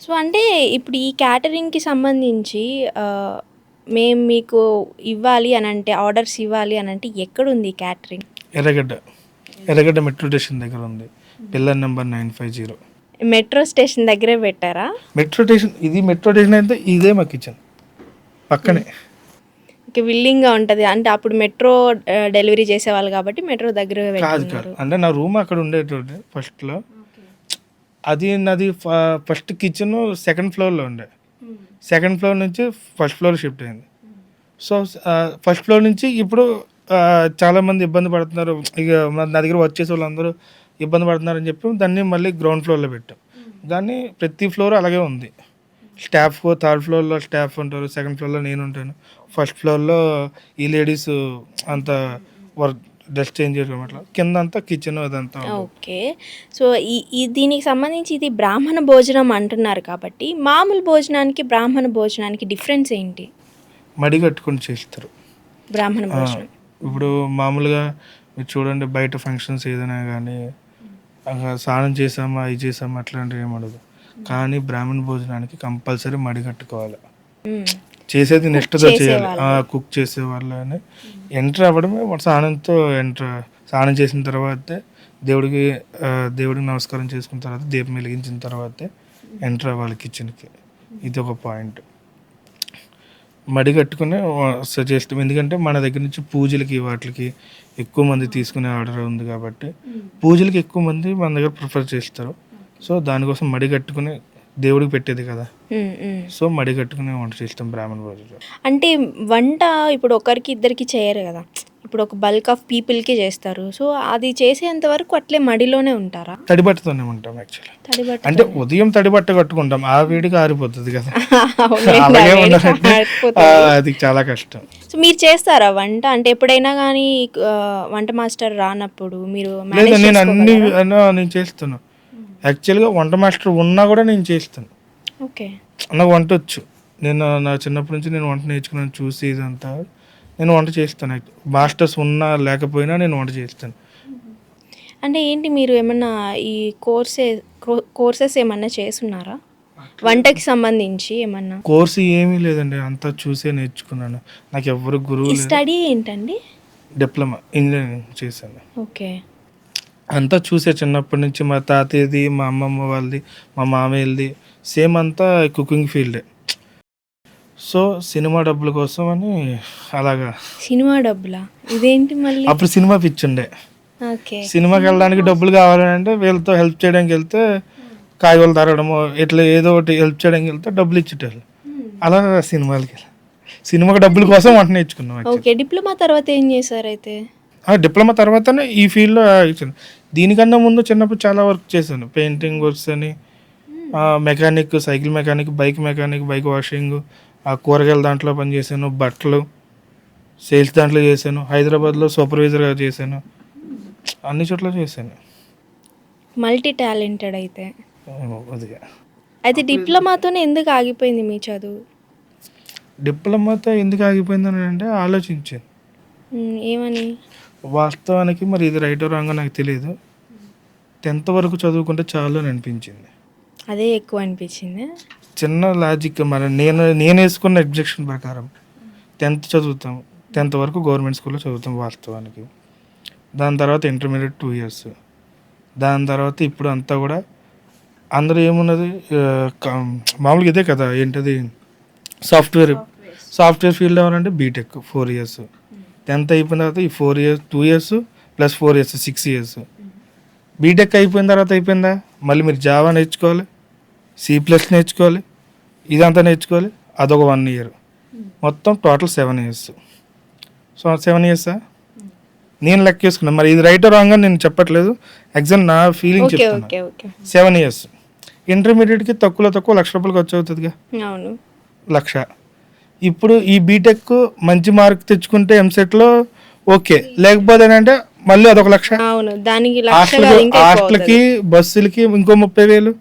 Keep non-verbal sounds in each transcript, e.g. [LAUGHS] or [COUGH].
So అంటే ఇప్పుడు ఈ క్యాటరింగ్‌కి సంబంధించి మేము మీకు ఇవ్వాలి అనంటే ఆర్డర్స్ ఇవ్వాలి అనంటే ఎక్కడుంది catering? Erragadda Erragadda metro station దగ్గర ఉంది pillar number nine five zero metro station దగ్గరే పెట్టారా? మెట్రో స్టేషన్ ఇది మెట్రో స్టేషన్ అయితే ఇదే మా కిచెన్ పక్కనే ఓకే. విల్లింగ్‌గా ఉంటది. అంటే అప్పుడు మెట్రో డెలివరీ చేసేవాళ్ళు కాబట్టి మెట్రో దగ్గర కాదు కాదు. అంటే నా రూమ్ అక్కడ ఉండేటోటి ఫస్ట్లో అది నాది ఫ- ఫస్ట్ కిచెన్ సెకండ్ ఫ్లోర్లో ఉండే. సెకండ్ ఫ్లోర్ నుంచి ఫస్ట్ ఫ్లోర్ షిఫ్ట్ అయింది. సో ఫస్ట్ ఫ్లోర్ నుంచి ఇప్పుడు చాలామంది ఇబ్బంది పడుతున్నారు. ఇక నా దగ్గర వచ్చేసి వాళ్ళందరూ ఇబ్బంది పడుతున్నారని చెప్పి దాన్ని మళ్ళీ గ్రౌండ్ ఫ్లోర్లో పెట్టాం. దాన్ని ప్రతి ఫ్లోర్ అలాగే ఉంది. స్టాఫ్ థర్డ్ ఫ్లోర్లో స్టాఫ్ ఉంటారు సెకండ్ ఫ్లోర్లో నేను ఉంటాను. ఫస్ట్ ఫ్లోర్లో ఈ లేడీస్ అంత వర్క్ డ్రెస్ చేంజ్ చేయడం అట్లా కింద అంతా కిచెన్ అదంతా. ఓకే. సో ఈ ఈ దీనికి సంబంధించి ఇది బ్రాహ్మణ భోజనం అంటున్నారు కాబట్టి మామూలు భోజనానికి, బ్రాహ్మణ భోజనానికి డిఫరెన్స్ ఏంటి? మడి కట్టుకొని చేస్తారు బ్రాహ్మణ భోజనం. ఇప్పుడు మామూలుగా మీరు చూడండి బయట ఫంక్షన్స్ ఏదైనా కానీ స్నానం చేసామా ఇది చేసామా అట్లాంటివి ఏమి ఉండదు కానీ బ్రాహ్మణ భోజనానికి కంపల్సరీ మడి కట్టుకోవాలి. చేసేది నిష్ఠతో చేయాలి. కుక్ చేసే వాళ్ళని ఎంటర్ అవ్వడమే స్నానంతో ఎంటర్ స్నానం చేసిన తర్వాతే దేవుడికి దేవుడికి నమస్కారం చేసుకున్న తర్వాత దీపం వెలిగించిన తర్వాతే ఎంటర్ అవ్వాలి కిచెన్కి. ఇది ఒక పాయింట్. మడి కట్టుకుని సజెస్ట్ ఎందుకంటే మన దగ్గర నుంచి పూజలకి వాటికి ఎక్కువ మంది తీసుకునే ఆర్డర్ ఉంది కాబట్టి పూజలకి ఎక్కువ మంది మన దగ్గర ప్రిఫర్ చేస్తారు. సో దానికోసం మడి కట్టుకుని దేవుడికి పెట్టేది కదా. సో మడి కట్టుకుని వంట చేస్తాం బ్రాహ్మణ భోజనం అంటే వంట ఇప్పుడు ఒకరికి ఇద్దరికి చేయరు కదా. ఇప్పుడు ఒక బల్క్ ఆఫ్ పీపుల్కి చేస్తారు. సో అది చేసేంత వరకు అట్లే మడిలోనే ఉంటారా? తడిబట్టతోనే ఉంటాం యాక్చువల్లీ అంటే ఉదయం తడిబట్ట కట్టుకుంటాం. ఆ వేడికి ఆరిపోతుంది కదా. [LAUGHS] [LAUGHS] అలాగే అది చాలా కష్టం. సో మీరు చేస్తారా వంట? అంటే ఎప్పుడైనా కానీ వంట మాస్టర్ రానప్పుడు మీరు నేను అన్ని నేను చేస్తాను యాక్చువల్గా వంట మాస్టర్ ఉన్నా కూడా నేను చేస్తాను ఓకే. నాకు వంట వచ్చు నేను నా చిన్నప్పటి నుంచి నేను వంట నేర్చుకున్నాను చూసి ఇదంతా. నేను వంట చేస్తాను మాస్టర్స్ ఉన్నా లేకపోయినా నేను వంట చేస్తాను అంటే ఏంటి మీరు ఏమన్నా ఈ కోర్సే కోర్సెస్ ఏమన్నా చేస్తున్నారా? వంటకి సంబంధించి ఏమన్నా? కోర్సు ఏమీ లేదండి అంతా చూసే నేర్చుకున్నాను. నాకు ఎవరు గురువు స్టడీ ఏంటండి? డిప్లొమా ఇంజనీరింగ్ చేశాను. ఓకే. అంతా చూసే చిన్నప్పటి నుంచి మా తాతయ్యది మా అమ్మమ్మ వాళ్ళది మా మామయ్యది సేమ్ అంతా కుకింగ్ ఫీల్డే. సో సినిమా డబ్బుల కోసం అని అలాగా. సినిమా డబ్బులా? ఇదేంటి మళ్ళీ? అప్పుడు సినిమా పిచ్చుండే ఓకే. సినిమాకి వెళ్ళడానికి డబ్బులు కావాలంటే వీళ్ళతో హెల్ప్ చేయడానికి వెళ్తే కాయగూరలు తరగడము ఇట్లా ఏదో ఒకటి హెల్ప్ చేయడానికి వెళ్తే డబ్బులు ఇచ్చేటోళ్ళు. అలా సినిమాలకి. సినిమాకి డబ్బుల కోసం వంట నేర్చుకున్నాం. ఓకే డిప్లొమా తర్వాత ఏం చేశారు అయితే? డిప్లొమా తర్వాతనే ఈ ఫీల్డ్లో ఇచ్చాను దీనికన్నా ముందు చిన్నప్పుడు చాలా వర్క్ చేశాను. పెయింటింగ్ వర్క్స్ అని mechanic cycle mechanic bike mechanic bike washing ఆ కూరగాయల దాంట్లో పని చేశాను బట్టలు సేల్స్ దాంట్లో చేశాను హైదరాబాద్లో సూపర్వైజర్గా చేశాను అన్ని చోట్ల చేశాను. మల్టీ టాలెంటెడ్ అయితే. అయితే డిప్లొమాతోనే ఎందుకు ఆగిపోయింది మీ చదువు? డిప్లొమాతో ఎందుకు ఆగిపోయిందని అంటే ఆలోచించాను. ఏమని? వాస్తవానికి మరి ఇది రైట్ రాంగో నాకు తెలియదు టెన్త్ వరకు చదువుకుంటే చాలు అని అనిపించింది. అదే ఎక్కువ అనిపించింది? చిన్న లాజిక్ మరి నేను నేను వేసుకున్న ఎగ్జెక్షన్ ప్రకారం టెన్త్ చదువుతాం టెన్త్ వరకు గవర్నమెంట్ స్కూల్లో చదువుతాం వాస్తవానికి. దాని తర్వాత ఇంటర్మీడియట్ టూ ఇయర్స్. దాని తర్వాత ఇప్పుడు అంతా కూడా అందరూ ఏమున్నది? మామూలుగా ఇదే కదా ఏంటది? సాఫ్ట్వేర్ సాఫ్ట్వేర్ ఫీల్డ్ ఎవరంటే B Tech four years. Tenth అయిపోయిన తర్వాత ఈ four years two years plus four years six years. B Tech అయిపోయిన తర్వాత అయిపోయిందా? మళ్ళీ మీరు జావా నేర్చుకోవాలి సి ప్లస్ నేర్చుకోవాలి ఇదంతా నేర్చుకోవాలి అదొక వన్ ఇయర్. మొత్తం total seven years. So seven ఇయర్సా నేను లెక్క వేసుకున్నాను మరి ఇది రైట్ రాంగ్ అని నేను చెప్పట్లేదు. ఎగ్జామ్ నా ఫీలింగ్ చెప్తాను సెవెన్ ఇయర్స్. ఇంటర్మీడియట్కి తక్కువలో తక్కువ లక్ష రూపాయలు ఖర్చు అవుతుందిగా. లక్ష. ఇప్పుడు ఈ బీటెక్ మంచి మార్క్ తెచ్చుకుంటే ఎంసెట్లో ఓకే. లేకపోతే అంటే మళ్ళీ అదొక లక్ష. అవును దానికి హాస్టల్కి బస్సులకి ఇంకో ముప్పై వేలు.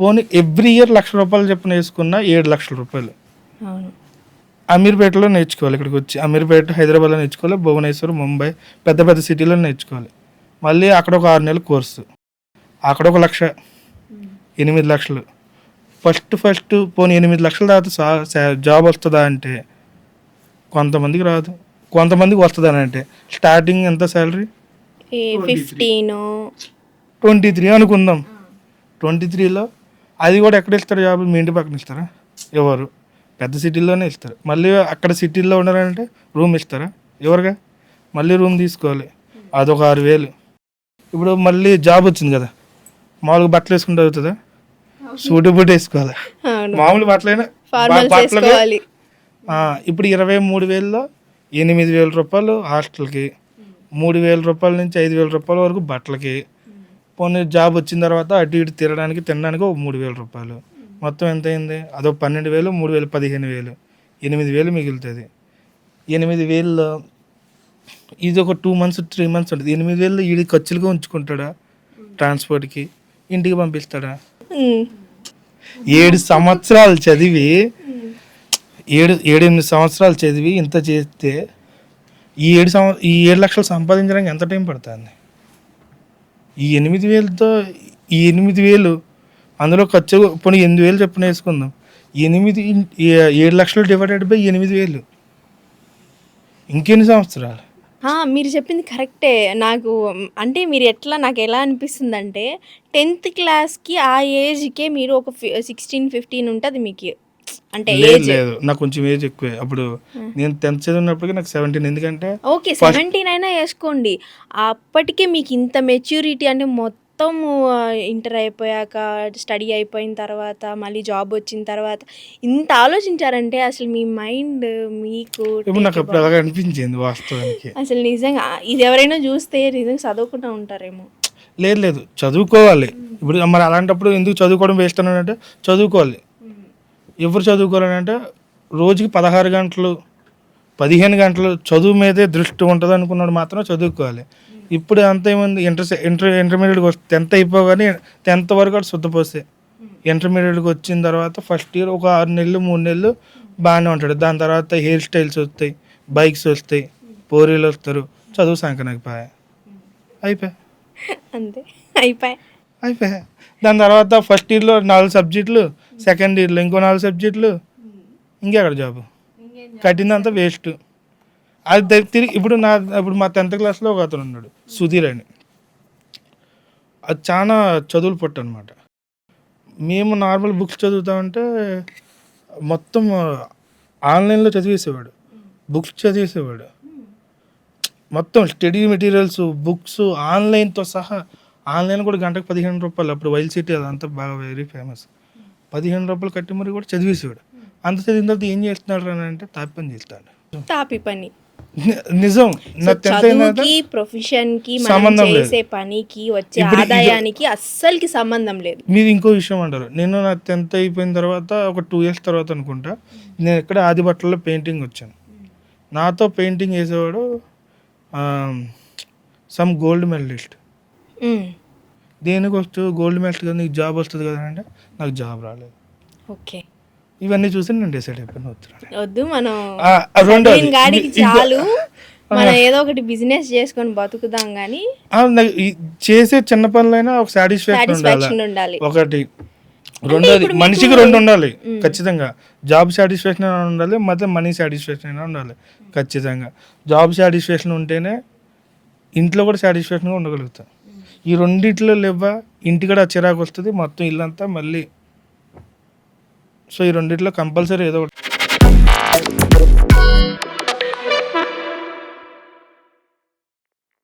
పోనీ ఎవ్రీ ఇయర్ లక్ష రూపాయలు చెప్పిన వేసుకున్న ఏడు లక్షల రూపాయలు. అమీర్పేటలో నేర్చుకోవాలి ఇక్కడికి వచ్చి. అమీర్పేట హైదరాబాద్లో నేర్చుకోవాలి భువనేశ్వర్ ముంబై పెద్ద పెద్ద సిటీలో నేర్చుకోవాలి. మళ్ళీ అక్కడ ఒక ఆరు నెలల కోర్సు. అక్కడ ఒక లక్ష. ఎనిమిది లక్షలు. ఫస్ట్ ఫస్ట్ పోనీ ఎనిమిది లక్షల సా- జాబ్ వస్తుందా అంటే కొంతమందికి రాదు. కొంతమందికి వస్తుందా అని అంటే స్టార్టింగ్ ఎంత శాలరీ ఫిఫ్టీన్. ట్వంటీ త్రీ అనుకుందాం. ట్వంటీ త్రీలో అది కూడా ఎక్కడ ఇస్తారు జాబ్? మీ ఇంటి పక్కన ఇస్తారా? ఎవరు? పెద్ద సిటీల్లోనే ఇస్తారు. మళ్ళీ అక్కడ సిటీల్లో ఉండాలంటే రూమ్ ఇస్తారా? ఎవరుగా? మళ్ళీ రూమ్ తీసుకోవాలి. అదొక ఆరు వేలు. ఇప్పుడు మళ్ళీ జాబ్ వచ్చింది కదా? మామూలుగా బట్టలు వేసుకుంటే అవుతుందా? సూటి బూట్ వేసుకోవాలి? మామూలు బట్టలైనా ఇప్పుడు ఇరవై మూడు వేలలో ఎనిమిది వేల రూపాయలు హాస్టల్కి మూడు వేల రూపాయల నుంచి ఐదు వేల రూపాయల వరకు బట్టలకి. పోనీ జాబ్ వచ్చిన తర్వాత అటు ఇటు తిరగడానికి తినడానికి ఒక మూడు వేల రూపాయలు. మొత్తం ఎంత అయింది? అదొక పన్నెండు వేలు మూడు వేలు పదిహేను వేలు. ఎనిమిది వేలు మిగులుతుంది. ఎనిమిది వేల్లో ఇది ఒక టూ మంత్స్ త్రీ మంత్స్ ఉంటుంది. ఎనిమిది వేలు ఈడి ఖర్చులుగా ఉంచుకుంటాడా? ట్రాన్స్పోర్ట్కి. ఇంటికి పంపిస్తాడా. ఏడు సంవత్సరాలు చదివి ఏడు ఏడెనిమిది సంవత్సరాలు చదివి ఇంత చేస్తే ఈ ఏడు సంవ ఈ ఏడు లక్షలు సంపాదించడానికి ఎంత టైం పడుతుంది? ఈ ఎనిమిది వేలతో ఈ ఎనిమిది వేలు అందులో ఖర్చు పోనీ ఎనిమిది వేలు చెప్పిన వేసుకుందాం. ఎనిమిది ఏడు లక్షలు డివైడెడ్ బై ఎనిమిది వేలు. ఇంకెన్ని సంవత్సరాలు? ఆ, మీరు చెప్పింది కరెక్టే. నాకు అంటే మీరు ఎట్లా నాకు ఎలా అనిపిస్తుంది అంటే టెన్త్ క్లాస్కి ఆ ఏజ్కే మీరు ఒక సిక్స్టీన్ ఫిఫ్టీన్ ఉంటుంది మీకు. అంటే లేదు ఏజ్. లేదు. నాకు కొంచెం ఏజ్ ఎక్కువే. అప్పుడు నేను టెన్త్ చదివినప్పటికీ నాకు సెవెంటీన్. ఎందుకంటే ఓకే సెవెంటీన్ అయినా వేసుకోండి. అప్పటికే మీకు ఇంత మెచ్యూరిటీ అంటే మొత్తం ఇంటర్ అయిపోయాక స్టడీ అయిపోయిన తర్వాత మళ్ళీ జాబ్ వచ్చిన తర్వాత ఇంత ఆలోచించారంటే అసలు మీ మైండ్ మీకు నాకు అప్పుడు అలాగే అనిపించింది వాస్తవానికి. అసలు నిజంగా ఇది ఎవరైనా చూస్తే నిజంగా చదవకుండా ఉంటారేమో. లేదు లేదు చదువుకోవాలి. ఇప్పుడు మరి అలాంటప్పుడు ఎందుకు చదువుకోవడం వేస్ట్ అని అంటే చదువుకోవాలి. ఎవరు చదువుకోవాలని అంటే రోజుకి పదహారు గంటలు పదిహేను గంటలు చదువు మీదే దృష్టి ఉంటుంది అనుకున్నాడు మాత్రం చదువుకోవాలి. ఇప్పుడు అంత ఏముంది? ఇంటర్ ఇంటర్ ఇంటర్మీడియట్కి వస్తే టెన్త్ అయిపోగానే టెన్త్ వరకు కూడా శుద్ధపోస్తే ఇంటర్మీడియట్కి వచ్చిన తర్వాత ఫస్ట్ ఇయర్ ఒక ఆరు నెలలు మూడు నెలలు బాగానే ఉంటాడు. దాని తర్వాత హెయిర్ స్టైల్స్ వస్తాయి బైక్స్ వస్తాయి పోరీలు వస్తారు. చదువు సంకనకపోయా అయిపోయా. అంతే. అయిపోయి. అయిపోయా. దాని తర్వాత ఫస్ట్ ఇయర్లో నాలుగు సబ్జెక్టులు సెకండ్ ఇయర్లో ఇంకో నాలుగు సబ్జెక్టులు ఇంకెక్కడ జాబ్ కట్టిందంతా వేస్ట్ అది తిరిగి ఇప్పుడు నా ఇప్పుడు మా టెన్త్ క్లాస్లో ఒక అతను ఉన్నాడు సుధీర్ అని. అది చాలా చదువులు పట్టు అనమాట మేము నార్మల్ బుక్స్ చదువుతామంటే మొత్తం ఆన్లైన్లో చదివేసేవాడు. బుక్స్ చదివేసేవాడు. మొత్తం స్టడీ మెటీరియల్స్ బుక్స్ ఆన్లైన్తో సహా ఆన్లైన్ కూడా గంటకు పదిహేను రూపాయలు. అప్పుడు వైల్ సిటీ అదంతా బాగా వెరీ ఫేమస్ పదిహేను రూపాయలు కట్టి మరి కూడా చదివేసేవాడు. అంత చదివిన తర్వాత ఏం చేస్తున్నాడు అని అంటే తాపి పని చేస్తాడు. తాపి పని. నిజం. చదువుకి ప్రొఫెషన్కి మనం సంబంధం. చేసే పనికి వచ్చే ఆదాయానికి అస్సలకి సంబంధం లేదు. మీరు ఇంకో విషయం అంటారు. నేను నా టెన్త్ అయిపోయిన తర్వాత ఒక టూ ఇయర్స్ తర్వాత అనుకుంటా నేను ఇక్కడ ఆదిబట్టలో పెయింటింగ్ వచ్చాను. నాతో పెయింటింగ్ వేసేవాడు సమ్ గోల్డ్ మెడలిస్ట్. దేనికి వస్తూ గోల్డ్ మెడల్ కదా నీకు జాబ్ వస్తుంది కదా అంటే నాకు జాబ్ రాలేదు. ఓకే. ఇవన్నీ చూసి నేను డిసైడ్ అయిపోయిన వద్దు మనం చాలు. మనం ఏదో ఒకటి బిజినెస్ చేసుకొని బతుకుదాం గానీ చేసే చిన్న పనులైనా ఒక సాటిస్ఫాక్షన్ ఉండాలి? ఒకటి. రెండోది మనిషికి రెండు ఉండాలి ఖచ్చితంగా. జాబ్ సాటిస్ఫాక్షన్ అయినా ఉండాలి మొత్తం మనీ సాటిస్ఫాక్షన్ అయినా ఉండాలి ఖచ్చితంగా. జాబ్ సాటిస్ఫాక్షన్ ఉంటేనే ఇంట్లో కూడా సాటిస్ఫాక్షన్గా ఉండగలుగుతాం. ఈ రెండిట్లో లేవా ఇంటి కూడా చిరాకు వస్తుంది మొత్తం ఇల్లంతా మళ్ళీ సో ఈ రెండిట్లో కంపల్సరీ ఏదో ఒకటి